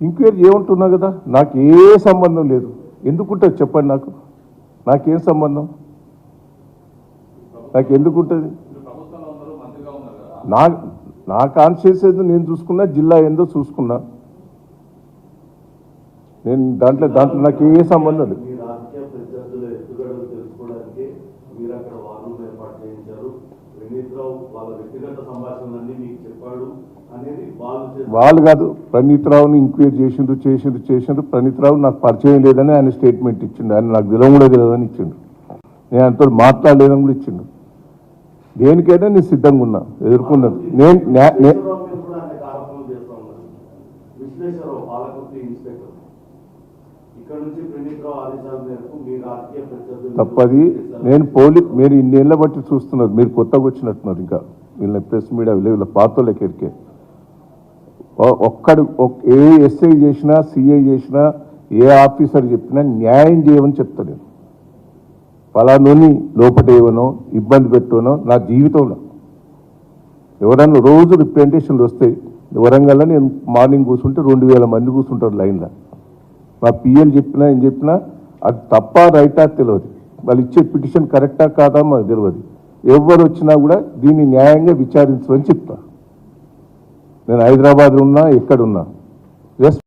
Enquiry కూడా ఏమంటున్నా కదా? నాకు ఏ సంబంధం లేదు. ఎందుకుంటుంది చెప్పండి నాకు? నాకేం సంబంధం? నాకు ఎందుకుంటుంది నా నా కాన్షియస్ ఏదో నేను చూసుకున్నా జిల్లా ఏందో చూసుకున్నా. నేను దాంట్లో దాంట్లో నాకు ఏ సంబంధం లేదు. ప్రత్యర్థుల ఎత్తుగడలు తెలుసుకోవడానికి మీరు అక్కడ వార్డులు ఏర్పాటు చేయించారు. వినీత్ రావు వాళ్ళ వ్యక్తిగత సంభాషణలన్నీ మీకు చెప్పాడు అనేది వాళ్ళు కాదు ప్రణీత్ రావుని ఎంక్వైరీ చేసిండ్రు చేసిండ్రు చేసిండ్రు. ప్రణీత్ రావు నాకు పరిచయం లేదని ఆయన స్టేట్మెంట్ ఇచ్చిండు. ఆయన నాకు తెలియడం కూడా తెలియదని ఇచ్చిండు. నేను ఆయనతో మాట్లాడలేదని కూడా ఇచ్చిండు. దేనికైనా నేను సిద్ధంగా ఉన్నా ఎదుర్కొన్నది. నేను న్యా- ఇక్కడ నుంచి ఆదేశాల మేరకు మీ రాజకీయ ప్రత్యర్థులు తప్పది. నేను పోలీ మీరు ఇన్నేళ్ళ బట్టి చూస్తున్నారు. మీరు కొత్తగా వచ్చినట్టున్నారు ఇంకా. వీళ్ళ ప్రెస్ మీడియా వీళ్ళ పాతోళ్ళకి ఎరికే. ఒక్కడు ఏ ఎస్ఐ చేసినా సిఐ చేసినా ఏ ఆఫీసర్ చెప్పినా న్యాయం చేయమని చెప్తా నేను. ఫలానోని లోపట ఏవనో ఇబ్బంది పెట్టానో నా జీవితంలో. ఎవరన్నా రోజు రిప్రజెంటేషన్లు వస్తాయి వరంగల్లో నేను మార్నింగ్ కూర్చుంటే రెండు వేల మంది కూర్చుంటారు లైన్లో. మా పిఎల్ చెప్పినా ఏం చెప్పినా అది తప్ప రైటా తెలియదు వాళ్ళు ఇచ్చే పిటిషన్ కరెక్టా కాదా మాకు తెలియదు ఎవరు వచ్చినా కూడా దీన్ని న్యాయంగా విచారించమని చెప్తా. నేను హైదరాబాద్ ఉన్నా ఎక్కడున్నా. జస్ట్